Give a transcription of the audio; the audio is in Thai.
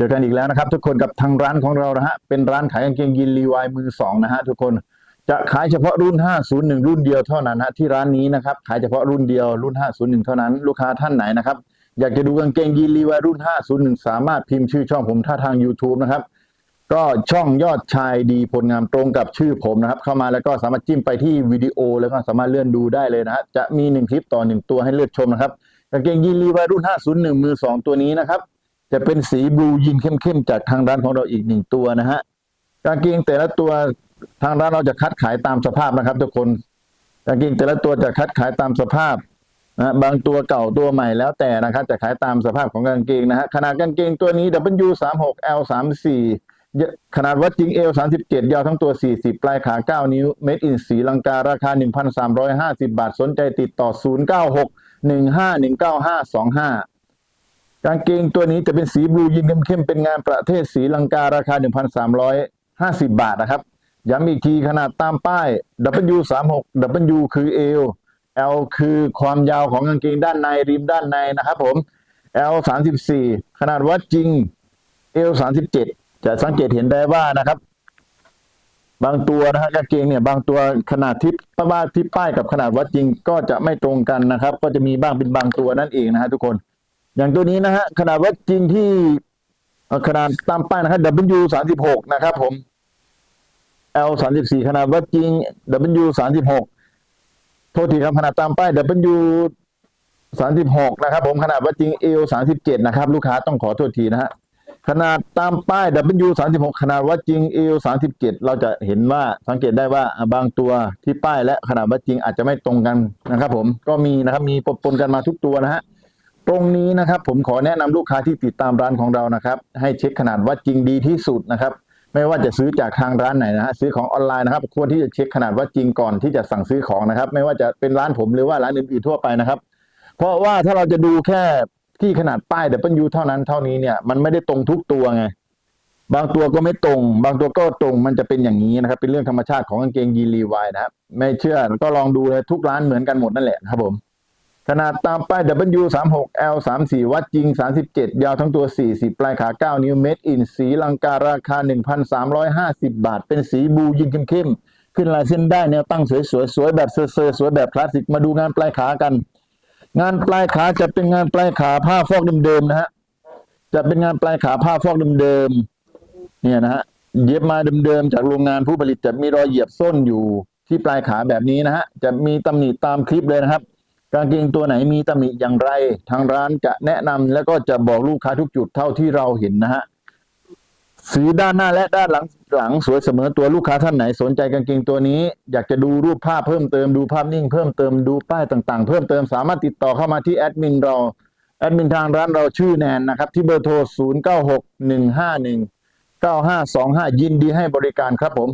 จอกันอีกแล้วนะครับ ทุกคนกับทางร้านของเรานะฮะเป็นร้านขายกางเกงยีนรีวายมือสองนะฮะทุกคนจะขายเฉพาะรุ่น 501 รุ่นเดียวเท่านั้นฮะที่ร้านนี้นะครับขายเฉพาะรุ่นเดียวรุ่น 501 เท่านั้น ลูกค้าท่านไหนนะครับอยากจะดูกางเกงยีนรีวายรุ่น 501 สามารถพิมพ์ชื่อช่องผมถ้าทาง YouTube นะครับก็ช่องยอดชายดีผลงานตรงกับชื่อผมนะครับ เข้ามาแล้วก็สามารถจิ้มไปที่วิดีโอแล้วก็สามารถเลื่อนดูได้เลยนะฮะจะมีหนึ่งคลิปต่อหนึ่งตัวให้เลือกชมนะครับกางเกงยีนรีวายรุ่น 501 มือสองตัวนี้นะครับ จะเป็นสีบลูยีนเข้มๆจากทางร้านของเราอีกหนึ่งตัวนะฮะกางเกงแต่ละตัวทางร้านเราจะคัดขายตามสภาพนะครับ ทุกคนกางเกงแต่ละตัวจะคัดขายตามสภาพนะบางตัวเก่าตัวใหม่แล้วแต่นะครับ จะขายตามสภาพของกางเกงนะฮะขนาดกางเกงตัวนี้ W36 L34 ขนาดวัดจริง L 37 ยาวทั้งตัว 40 ปลายขา 9 นิ้ว Made in สีลังการาคา 1,350 บาทสนใจติดต่อ 096 1519 125 กางเกงตัวนี้จะเป็นสีบลูยินเข้มๆเป็นงานประเทศสีลังการาคา 1,350 บาทนะครับ ย้ำอีกทีขนาดตามป้าย W36 W คือ L L คือความยาวของกางเกงด้านในริมด้านในนะครับผม L 34ขนาดวัดจริง L 37จะสังเกตเห็นได้ว่านะครับ บางตัวนะฮะกางเกงเนี่ย บางตัวขนาดที่ป้าที่ป้ายกับขนาดวัดจริงก็จะไม่ตรงกันนะครับ ก็จะมีบ้างเป็นบางตัวนั่นเองนะฮะทุกคน อย่างตัวนี้นะฮะขนาดวัดจริงที่ขนาดตามป้ายนะครับ W สามสิบหกนะครับผม L สามสิบสี่ขนาดวัดจริง W สามสิบหกโทษทีครับขนาดตามป้าย W สามสิบหกนะครับ ผมขนาดวัดจริง L สามสิบเจ็ดนะครับ ลูกค้าต้องขอโทษทีนะฮะขนาดตามป้าย W สามสิบหกขนาดวัดจริง L สามสิบเจ็ดเราจะเห็นว่าสังเกตได้ว่าบางตัวที่ป้ายและขนาดวัดจริงอาจจะไม่ตรงกันนะครับ ผมก็มีนะครับมีปนกันมาทุกตัวนะฮะ ตรงนี้นะครับผมขอแนะนำลูกค้าที่ติดตามร้านของเรานะครับ ให้เช็คขนาดวัดจริงดีที่สุดนะครับ ไม่ว่าจะซื้อจากทางร้านไหนนะฮะซื้อของออนไลน์นะครับ ควรที่จะเช็คขนาดวัดจริงก่อนที่จะสั่งซื้อของนะครับ ไม่ว่าจะเป็นร้านผมหรือว่าร้านอื่นๆทั่วไปนะครับ เพราะว่าถ้าเราจะดูแค่ที่ขนาดป้าย W เท่านั้นเท่านี้เนี่ยมันไม่ได้ตรงทุกตัวไงบางตัวก็ไม่ตรง บางตัวก็ตรงมันจะเป็นอย่างนี้นะครับ เป็นเรื่องธรรมชาติของกางเกงยีนรีวายนะครับไม่เชื่อก็ลองดูเลยทุกร้านเหมือนกันหมดนั่นแหละครับผม ขนาดตามป้าย W 3 6 L 3 4 วัดจริง 37 ยาวทั้งตัว 40 ปลายขา 9 นิ้ว Made in สีลังการาคา 1,350 บาท เป็นสีบูยิงเข้มๆ ขึ้นลายเส้นได้แนวตั้งสวยๆสวยแบบเซอร์สวยแบบคลาสสิก มาดูงานปลายขากัน งานปลายขาจะเป็นงานปลายขาผ้าฟอกเดิมๆนะฮะ จะเป็นงานปลายขาผ้าฟอกเดิมๆ เนี่ยนะฮะ เย็บมาเดิมๆ จากโรงงานผู้ผลิตจะมีรอยเหยียบส้นอยู่ที่ปลายขาแบบนี้นะฮะ จะมีตำหนิตามคลิปเลยนะครับ กางเกงตัวไหนมีตำหนิอย่างไร ทางร้านจะแนะนำแล้วก็จะบอกลูกค้าทุกจุดเท่าที่เราเห็นนะฮะสีด้านหน้าและด้านหลังหลังสวยเสมอตัวลูกค้าท่านไหนสนใจกางเกงตัวนี้ อยากจะดูรูปภาพเพิ่มเติมดูภาพนิ่งเพิ่มเติมดูป้ายต่างๆ เพิ่มเติมสามารถติดต่อเข้ามาที่แอดมินเราแอดมินทางร้านเราชื่อแนนนะครับ ที่เบอร์โทร 0 9 6 1 5 1 9 5 2 5 ยินดีให้บริการครับผม